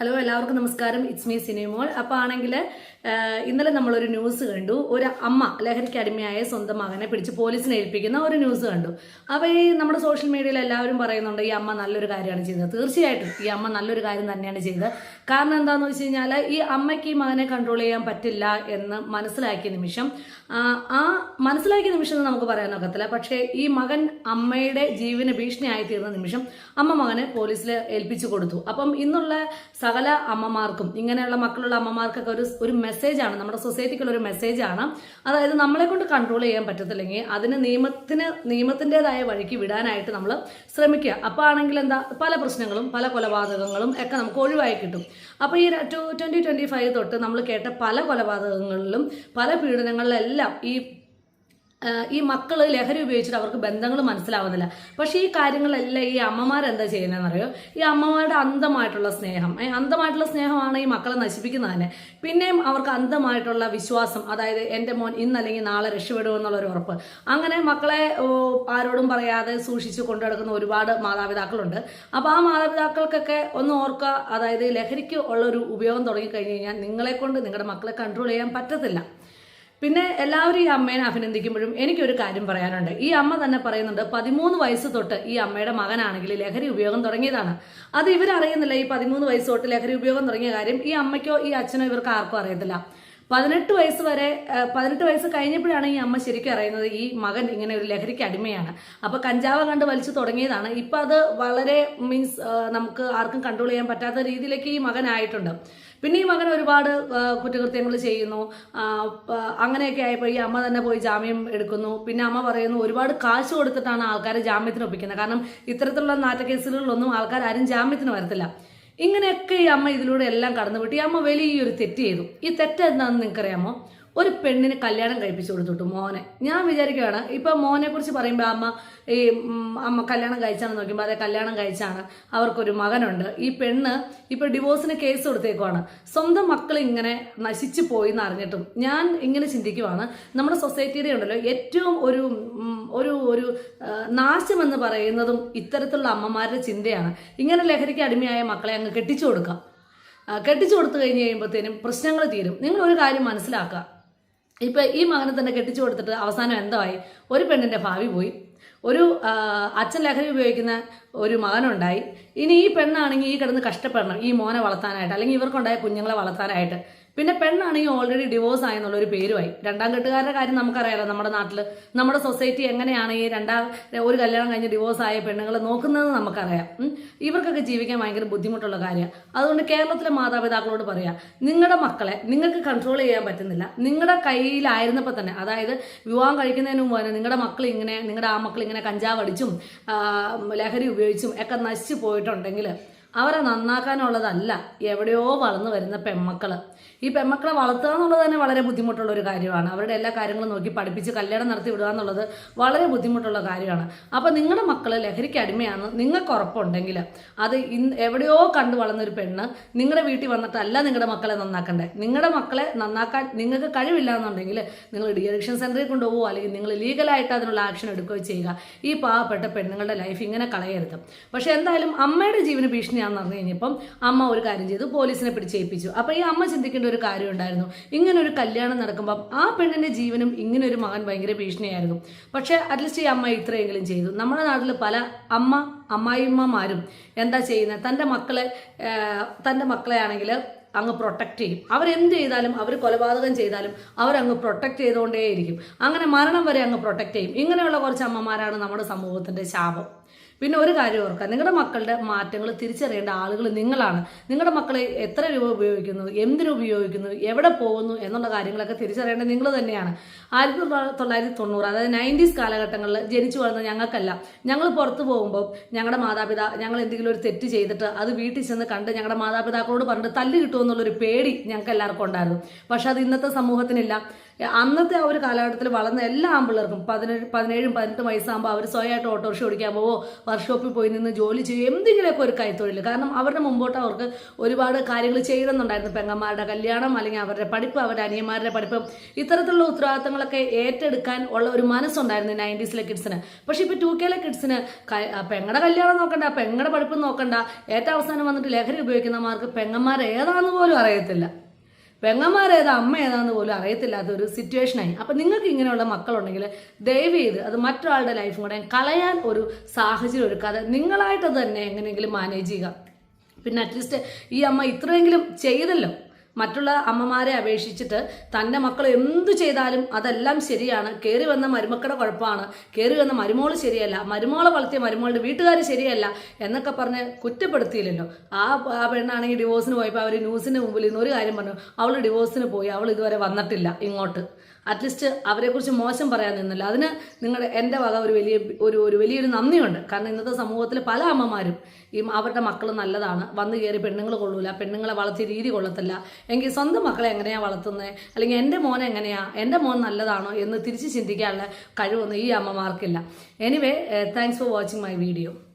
Hello എല്ലാവർക്കും നമസ്കാരം. It's me Sinimol അപ്പോൾ ആണെങ്കിൽ ഇന്നലെ നമ്മളൊരു ന്യൂസ് കണ്ടു. ഒരു അമ്മ ലഹരിക്ക് അടിമയായ സ്വന്തം മകനെ പിടിച്ച് പോലീസിനെ ഏൽപ്പിക്കുന്ന ഒരു ന്യൂസ് കണ്ടു. അപ്പോൾ ഈ നമ്മുടെ സോഷ്യൽ മീഡിയയിൽ എല്ലാവരും പറയുന്നുണ്ട് ഈ അമ്മ നല്ലൊരു കാര്യമാണ് ചെയ്തത്. തീർച്ചയായിട്ടും ഈ അമ്മ നല്ലൊരു കാര്യം തന്നെയാണ് ചെയ്തത്. കാരണം എന്താണെന്ന് വെച്ച് കഴിഞ്ഞാൽ ഈ അമ്മയ്ക്ക് ഈ മകനെ കൺട്രോൾ ചെയ്യാൻ പറ്റില്ല എന്ന് മനസ്സിലാക്കിയ നിമിഷം ആ, മനസ്സിലാക്കിയ നിമിഷം എന്ന് നമുക്ക് പറയാൻ ഒക്കത്തില്ല. പക്ഷേ ഈ മകൻ അമ്മയുടെ ജീവന് ഭീഷണിയായി തീർന്ന നിമിഷം അമ്മ മകനെ പോലീസിൽ ഏൽപ്പിച്ചു കൊടുത്തു. അപ്പം ഇന്നുള്ള സകല അമ്മമാർക്കും ഇങ്ങനെയുള്ള മക്കളുള്ള അമ്മമാർക്കൊക്കെ ഒരു ഒരു മെസ്സേജാണ് നമ്മുടെ സൊസൈറ്റിക്കുള്ള ഒരു മെസ്സേജാണ്. അതായത് നമ്മളെ കൊണ്ട് കൺട്രോൾ ചെയ്യാൻ പറ്റത്തില്ലെങ്കിൽ അതിന് നിയമത്തിന് നിയമത്തിന്റെതായ വഴിക്ക് വിടാനായിട്ട് നമ്മൾ ശ്രമിക്കുക. അപ്പോൾ ആണെങ്കിൽ എന്താ പല പ്രശ്നങ്ങളും പല കൊലപാതകങ്ങളും ഒക്കെ നമുക്ക് ഒഴിവായി കിട്ടും. അപ്പോൾ ഈ ട്വന്റി ട്വന്റി ഫൈവ് തൊട്ട് നമ്മൾ കേട്ട പല കൊലപാതകങ്ങളിലും പല പീഡനങ്ങളിലെല്ലാം ഈ ഈ മക്കൾ ലഹരി ഉപയോഗിച്ചിട്ട് അവർക്ക് ബന്ധങ്ങൾ മനസ്സിലാവുന്നില്ല. പക്ഷേ ഈ കാര്യങ്ങളെല്ലാം ഈ അമ്മമാരെന്താ ചെയ്യുന്നതെന്നറിയോ? ഈ അമ്മമാരുടെ അന്ധമായിട്ടുള്ള സ്നേഹം. അന്ധമായിട്ടുള്ള സ്നേഹമാണ് ഈ മക്കളെ നശിപ്പിക്കുന്നത് തന്നെ. പിന്നെയും അവർക്ക് അന്ധമായിട്ടുള്ള വിശ്വാസം അതായത് എന്റെ മോൻ ഇന്നല്ലെങ്കിൽ നാളെ രക്ഷപ്പെടുമെന്നുള്ളൊരു ഉറപ്പ്. അങ്ങനെ മക്കളെ ആരോടും പറയാതെ സൂക്ഷിച്ച് കൊണ്ടുനടക്കുന്ന ഒരുപാട് മാതാപിതാക്കളുണ്ട്. അപ്പോൾ ആ മാതാപിതാക്കൾക്കൊക്കെ ഒന്ന് ഓർക്കുക അതായത് ലഹരിക്ക് ഉള്ളൊരു ഉപയോഗം തുടങ്ങിക്കഴിഞ്ഞ് കഴിഞ്ഞാൽ നിങ്ങളെ കൊണ്ട് നിങ്ങളുടെ മക്കളെ കൺട്രോൾ ചെയ്യാൻ പറ്റത്തില്ല. പിന്നെ എല്ലാവരും ഈ അമ്മേനെ അഭിനന്ദിക്കുമ്പോഴും എനിക്കൊരു കാര്യം പറയാനുണ്ട്. ഈ അമ്മ തന്നെ പറയുന്നുണ്ട് പതിമൂന്ന് വയസ്സ് തൊട്ട് ഈ അമ്മയുടെ മകനാണെങ്കിൽ ലഹരി ഉപയോഗം തുടങ്ങിയതാണ്. അത് ഇവരറിയുന്നില്ല ഈ പതിമൂന്ന് വയസ്സ് തൊട്ട് ലഹരി ഉപയോഗം തുടങ്ങിയ കാര്യം. ഈ അമ്മയ്ക്കോ ഈ അച്ഛനോ ഇവർക്ക് ആർക്കും അറിയത്തില്ല. പതിനെട്ട് വയസ്സ് വരെ പതിനെട്ട് വയസ്സ് കഴിഞ്ഞപ്പോഴാണ് ഈ അമ്മ ശരിക്കും അറിയുന്നത് ഈ മകൻ ഇങ്ങനെ ഒരു ലഹരിക്ക് അടിമയാണ്. അപ്പൊ കഞ്ചാവ് കണ്ട് വലിച്ചു തുടങ്ങിയതാണ്. ഇപ്പൊ അത് വളരെ മീൻസ് നമുക്ക് ആർക്കും കൺട്രോൾ ചെയ്യാൻ പറ്റാത്ത രീതിയിലേക്ക് ഈ മകനായിട്ടുണ്ട് പിന്നെ അങ്ങനെ ഒരുപാട് കുറ്റകൃത്യങ്ങൾ ചെയ്യുന്നു. അങ്ങനെയൊക്കെ ആയപ്പോൾ ഈ അമ്മ തന്നെ പോയി ജാമ്യം എടുക്കുന്നു. പിന്നെ അമ്മ പറയുന്നു ഒരുപാട് കാശ് കൊടുത്തിട്ടാണ് ആൾക്കാരെ ജാമ്യത്തിന് ഒപ്പിക്കുന്നത്. കാരണം ഇത്തരത്തിലുള്ള നാറ്റക്കേസുകളിലൊന്നും ആൾക്കാർ ആരും ജാമ്യത്തിന് വരത്തില്ല. ഇങ്ങനെയൊക്കെ ഈ അമ്മ ഇതിലൂടെ എല്ലാം കടന്നുപോയിട്ട് ഈ അമ്മ വലിയൊരു തെറ്റ് ചെയ്തു. ഈ തെറ്റ് എന്താണെന്ന് നിങ്ങൾക്കറിയാമോ? ഒരു പെണ്ണിന് കല്യാണം കഴിപ്പിച്ചു കൊടുത്തിട്ടു മോനെ. ഞാൻ വിചാരിക്കുകയാണ് ഇപ്പൊ മോനെ കുറിച്ച് പറയുമ്പോൾ അമ്മ ഈ അമ്മ കല്യാണം കഴിച്ചാണ് നോക്കുമ്പോൾ അതെ കല്യാണം കഴിച്ചാണ്. അവർക്കൊരു മകനുണ്ട്. ഈ പെണ്ണ് ഇപ്പൊ ഡിവോഴ്സിന് കേസ് കൊടുത്തേക്കുവാണ്. സ്വന്തം മക്കൾ ഇങ്ങനെ നശിച്ചു പോയി എന്ന് അറിഞ്ഞിട്ടും ഞാൻ ഇങ്ങനെ ചിന്തിക്കുവാണ്. നമ്മുടെ സൊസൈറ്റിയുടെ ഉണ്ടല്ലോ ഏറ്റവും ഒരു ഒരു ഒരു നാശം എന്ന് പറയുന്നതും ഇത്തരത്തിലുള്ള അമ്മമാരുടെ ചിന്തയാണ്. ഇങ്ങനെ ലഹരിക്ക് അടിമയായ മക്കളെ അങ്ങ് കെട്ടിച്ചു കൊടുക്കാം. കെട്ടിച്ചു കൊടുത്തു കഴിഞ്ഞ് കഴിയുമ്പോഴത്തേനും പ്രശ്നങ്ങൾ തീരും. നിങ്ങൾ ഒരു കാര്യം മനസ്സിലാക്കുക. ഇപ്പൊ ഈ മകനെ തന്നെ കെട്ടിച്ചു കൊടുത്തിട്ട് അവസാനം എന്തായി? ഒരു പെണ്ണിന്റെ ഭാവി പോയി. ഒരു അച്ഛൻ ലഹരി ഉപയോഗിക്കുന്ന ഒരു മകനുണ്ടായി. ഇനി ഈ പെണ്ണാണെങ്കിൽ ഈ കിടന്ന് കഷ്ടപ്പെടണം. ഈ മോനെ വളർത്താനായിട്ട് അല്ലെങ്കിൽ ഇവർക്കുണ്ടായ കുഞ്ഞുങ്ങളെ വളർത്താനായിട്ട്. പിന്നെ പെണ്ണാണെങ്കിൽ ഓൾറെഡി ഡിവോഴ്സ് ആയെന്നുള്ള ഒരു പേരുമായി. രണ്ടാം കെട്ടുകാരുടെ കാര്യം നമുക്കറിയാലോ നമ്മുടെ നാട്ടിൽ നമ്മുടെ സൊസൈറ്റി എങ്ങനെയാണ് ഈ രണ്ടാം ഒരു കല്യാണം കഴിഞ്ഞ് ഡിവോഴ്സ് ആയ പെണ്ണുങ്ങളെ നോക്കുന്നത് നമുക്കറിയാം. ഇവർക്കൊക്കെ ജീവിക്കാൻ ഭയങ്കര ബുദ്ധിമുട്ടുള്ള കാര്യമാണ് അതുകൊണ്ട് കേരളത്തിലെ മാതാപിതാക്കളോട് പറയാം നിങ്ങളുടെ മക്കളെ നിങ്ങൾക്ക് കൺട്രോൾ ചെയ്യാൻ പറ്റുന്നില്ല. നിങ്ങളുടെ കയ്യിലായിരുന്നപ്പോൾ തന്നെ അതായത് വിവാഹം കഴിക്കുന്നതിന് മുമ്പ് തന്നെ നിങ്ങളുടെ മക്കൾ ഇങ്ങനെ നിങ്ങളുടെ ആ മക്കൾ ഇങ്ങനെ കഞ്ചാവ് അടിച്ചും ലഹരി ഉപയോഗിച്ചും ഒക്കെ നശിച്ചു പോയിട്ടുണ്ടെങ്കിൽ അവരെ നന്നാക്കാനുള്ളതല്ല എവിടെയോ വളർന്നു വരുന്ന പെമ്മക്കൾ ഈ പെമ്മക്കളെ വളർത്തുക എന്നുള്ളത് തന്നെ വളരെ ബുദ്ധിമുട്ടുള്ള ഒരു കാര്യമാണ്. അവരുടെ എല്ലാ കാര്യങ്ങളും നോക്കി പഠിപ്പിച്ച് കല്യാണം നടത്തി വിടുക എന്നുള്ളത് വളരെ ബുദ്ധിമുട്ടുള്ള കാര്യമാണ്. അപ്പോൾ നിങ്ങളുടെ മക്കൾ ലഹരിക്ക് അടിമയാണ് നിങ്ങൾക്ക് ഉറപ്പുണ്ടെങ്കിൽ അത് ഇന്ന് എവിടെയോ കണ്ടു വളർന്ന ഒരു പെണ്ണ് നിങ്ങളുടെ വീട്ടിൽ വന്നിട്ടല്ല നിങ്ങളുടെ മക്കളെ നന്നാക്കണ്ടേ. നിങ്ങളുടെ മക്കളെ നന്നാക്കാൻ നിങ്ങൾക്ക് കഴിവില്ല എന്നുണ്ടെങ്കിൽ നിങ്ങൾ ഡി അഡിക്ഷൻ സെന്ററിൽ കൊണ്ടുപോകുമോ അല്ലെങ്കിൽ നിങ്ങൾ ലീഗലായിട്ട് അതിനുള്ള ആക്ഷൻ എടുക്കുകയോ ചെയ്യുക. ഈ പാവപ്പെട്ട പെണ്ണുങ്ങളുടെ ലൈഫ് ഇങ്ങനെ കളയരുത്. പക്ഷേ എന്തായാലും അമ്മയുടെ ജീവന് ഭീഷണിയാണെന്ന് പറഞ്ഞു കഴിഞ്ഞപ്പം അമ്മ ഒരു കാര്യം ചെയ്തു. പോലീസിനെ പിടിച്ചേൽപ്പിച്ചു. അപ്പോൾ ഈ അമ്മ ചിന്തിക്കേണ്ട ഒരു കാര്യം ഉണ്ടായിരുന്നു ഇങ്ങനെ ഒരു കല്യാണം നടക്കുമ്പം ആ പെണ്ണിന്റെ ജീവനും ഇങ്ങനെ ഒരു മകൻ ഭയങ്കര ഭീഷണിയായിരുന്നു. പക്ഷെ അറ്റ്ലീസ്റ്റ് ഈ അമ്മ ഇത്രയെങ്കിലും ചെയ്തു. നമ്മുടെ നാട്ടിൽ പല അമ്മ അമ്മായിമ്മമാരും എന്താ ചെയ്യുന്നത് തന്റെ മക്കളെ തന്റെ മക്കളെ ആണെങ്കിൽ അങ്ങ് പ്രൊട്ടക്റ്റ് ചെയ്യും. അവരെന്ത് ചെയ്താലും അവർ കൊലപാതകം ചെയ്താലും അവരങ്ങ് പ്രൊട്ടക്റ്റ് ചെയ്തുകൊണ്ടേയിരിക്കും. അങ്ങനെ മരണം വരെ അങ്ങ് പ്രൊട്ടക്റ്റ് ചെയ്യും. ഇങ്ങനെയുള്ള കുറച്ച് അമ്മമാരാണ് നമ്മുടെ സമൂഹത്തിന്റെ ശാപം. പിന്നെ ഒരു കാര്യം ഓർക്കുക. നിങ്ങളുടെ മക്കളുടെ മാറ്റങ്ങൾ തിരിച്ചറിയേണ്ട ആളുകൾ നിങ്ങളാണ്. നിങ്ങളുടെ മക്കളെ എത്ര രൂപ ഉപയോഗിക്കുന്നു എന്തിനു ഉപയോഗിക്കുന്നു എവിടെ പോകുന്നു എന്നുള്ള കാര്യങ്ങളൊക്കെ തിരിച്ചറിയേണ്ടത് നിങ്ങൾ തന്നെയാണ്. ആയിരത്തി തൊള്ള- തൊള്ളായിരത്തി തൊണ്ണൂറ് അതായത് നയന്റീസ് കാലഘട്ടങ്ങളിൽ ജനിച്ചു വളർന്ന ഞങ്ങൾക്കല്ല. ഞങ്ങൾ പുറത്തു പോകുമ്പോൾ ഞങ്ങളുടെ മാതാപിതാ ഞങ്ങൾ എന്തെങ്കിലും ഒരു തെറ്റ് ചെയ്തിട്ട് അത് വീട്ടിൽ ചെന്ന് കണ്ട് ഞങ്ങളുടെ മാതാപിതാക്കളോട് പറഞ്ഞിട്ട് തല്ല് കിട്ടുമെന്നുള്ളൊരു പേടി ഞങ്ങൾക്ക് എല്ലാവർക്കും ഉണ്ടായിരുന്നു. പക്ഷെ അത് ഇന്നത്തെ സമൂഹത്തിനില്ല. അന്നത്തെ ആ ഒരു കാലഘട്ടത്തിൽ വളർന്ന എല്ലാ ആമ്പിള്ളേർക്കും പതിനേഴ് പതിനേഴും പതിനെട്ടും വയസ്സാകുമ്പോൾ അവർ സ്വയമായിട്ട് ഓട്ടോറിക്ഷ ഓടിക്കാൻ പോവോ വർക്ക്ഷോപ്പിൽ പോയി നിന്ന് ജോലി ചെയ്യും എന്തെങ്കിലുമൊക്കെ ഒരു കൈത്തൊഴിൽ കാരണം അവരുടെ മുമ്പോട്ട് അവർക്ക് ഒരുപാട് കാര്യങ്ങൾ ചെയ്യണമെന്നുണ്ടായിരുന്നു പെങ്ങന്മാരുടെ കല്യാണം അല്ലെങ്കിൽ അവരുടെ പഠിപ്പ് അവരുടെ അനിയന്മാരുടെ പഠിപ്പ്. ഇത്തരത്തിലുള്ള ഉത്തരവാദിത്തങ്ങളൊക്കെ ഏറ്റെടുക്കാൻ ഉള്ള ഒരു മനസ്സുണ്ടായിരുന്നു നയന്റീസിലെ കിഡ്സിന്. പക്ഷേ ഇപ്പോൾ ടു കെയിലെ കിഡ്സിന് പെങ്ങളുടെ കല്യാണം നോക്കണ്ട പെങ്ങളുടെ പഠിപ്പ് നോക്കണ്ട. ഏറ്റവും അവസാനം വന്നിട്ട് ലഹരി ഉപയോഗിക്കുന്നവർക്ക് പെങ്ങന്മാർ ഏതാണെന്ന് പോലും അറിയത്തില്ല. പെങ്ങന്മാരേതാ അമ്മ ഏതാന്ന് പോലും അറിയത്തില്ലാത്ത ഒരു സിറ്റുവേഷനായി അപ്പം നിങ്ങൾക്ക് ഇങ്ങനെയുള്ള മക്കളുണ്ടെങ്കിൽ ദയവ് ചെയ്ത് അത് മറ്റൊരാളുടെ ലൈഫും കൂടെ കളയാൻ ഒരു സാഹചര്യം ഒരുക്കാതെ നിങ്ങളായിട്ട് തന്നെ എങ്ങനെയെങ്കിലും മാനേജ് ചെയ്യുക. പിന്നെ അറ്റ്ലീസ്റ്റ് ഈ അമ്മ ഇത്രയെങ്കിലും ചെയ്തല്ലോ. മറ്റുള്ള അമ്മമാരെ അപേക്ഷിച്ചിട്ട് തന്റെ മക്കൾ എന്തു ചെയ്താലും അതെല്ലാം ശരിയാണ്. കയറി വന്ന മരുമക്കളുടെ കുഴപ്പമാണ്. കയറി വന്ന മരുമോൾ ശരിയല്ല. മരുമോളെ വളർത്തിയ മരുമോളുടെ വീട്ടുകാർ ശരിയല്ല എന്നൊക്കെ പറഞ്ഞ് കുറ്റപ്പെടുത്തിയില്ലല്ലോ. ആ ആ പെണ്ണാണെങ്കിൽ ഡിവോഴ്സിന് പോയപ്പോൾ അവർ ന്യൂസിന് മുമ്പിൽ നിന്ന് ഒരു കാര്യം പറഞ്ഞു. അവൾ ഡിവോഴ്സിന് പോയി. അവൾ ഇതുവരെ വന്നിട്ടില്ല ഇങ്ങോട്ട്. അറ്റ്ലീസ്റ്റ് അവരെക്കുറിച്ച് മോശം പറയാൻ നിന്നില്ല. അതിന് നിങ്ങളുടെ എന്റെ വക ഒരു വലിയ ഒരു ഒരു വലിയൊരു നന്ദിയുണ്ട്. കാരണം ഇന്നത്തെ സമൂഹത്തിൽ പല അമ്മമാരും ഈ അവരുടെ മക്കൾ നല്ലതാണ്. വന്നു കയറി പെണ്ണുങ്ങൾ കൊള്ളൂല പെണ്ണുങ്ങളെ വളർത്തിയ രീതി കൊള്ളത്തില്ല. എങ്കിൽ സ്വന്തം മക്കളെ എങ്ങനെയാണ് വളർത്തുന്നത് അല്ലെങ്കിൽ എന്റെ മോൻ എങ്ങനെയാണ് എന്റെ മോൻ നല്ലതാണോ എന്ന് തിരിച്ച് ചിന്തിക്കാനുള്ള കഴിവൊന്നും ഈ അമ്മമാർക്കില്ല. Anyway thanks for watching my video